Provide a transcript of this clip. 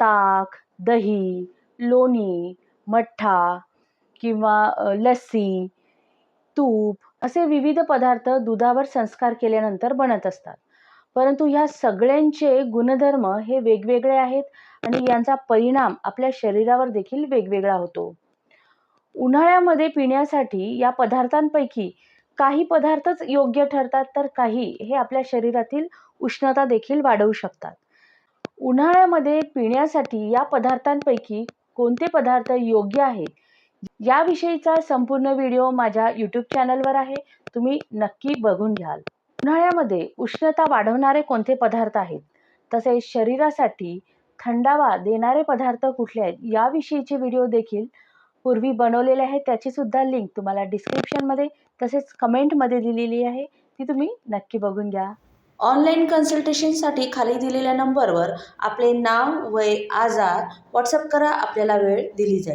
ताक दही लोणी मठ्ठा किंवा लस्सी तूप असे विविध पदार्थ दुधावर संस्कार केल्यानंतर बनत असतात. परंतु ह्या सगळ्यांचे गुणधर्म हे वेगवेगळे आहेत आणि यांचा परिणाम आपल्या शरीरावर देखील वेगवेगळा होतो. उन्हाळ्यामध्ये पिण्यासाठी या पदार्थांपैकी काही पदार्थच योग्य ठरतात तर काही हे आपल्या शरीरातील उष्णता देखील वाढवू शकतात. उन्हाळ्यामध्ये पिण्यासाठी या पदार्थांपैकी कोणते पदार्थ योग्य आहेत याविषयीचा संपूर्ण व्हिडिओ माझ्या यूट्यूब चॅनलवर आहे. तुम्ही नक्की बघून घ्याल. उन्हाळ्यामध्ये उष्णता वाढवणारे कोणते पदार्थ आहेत? तसेच शरीरासाठी थंडावा देणारे पदार्थ कुठले आहेत? याविषयीचे व्हिडिओ देखील पूर्वी बनवलेले आहेत. त्याचीसुद्धा लिंक तुम्हाला डिस्क्रिप्शनमध्ये तसेच कमेंटमध्ये दिलेली आहे. ती तुम्ही नक्की बघून घ्या. ऑनलाईन कन्सल्टेशनसाठी खाली दिलेल्या नंबरवर आपले नाव वय आजार व्हॉट्सअप करा आपल्याला वेळ दिली जाईल.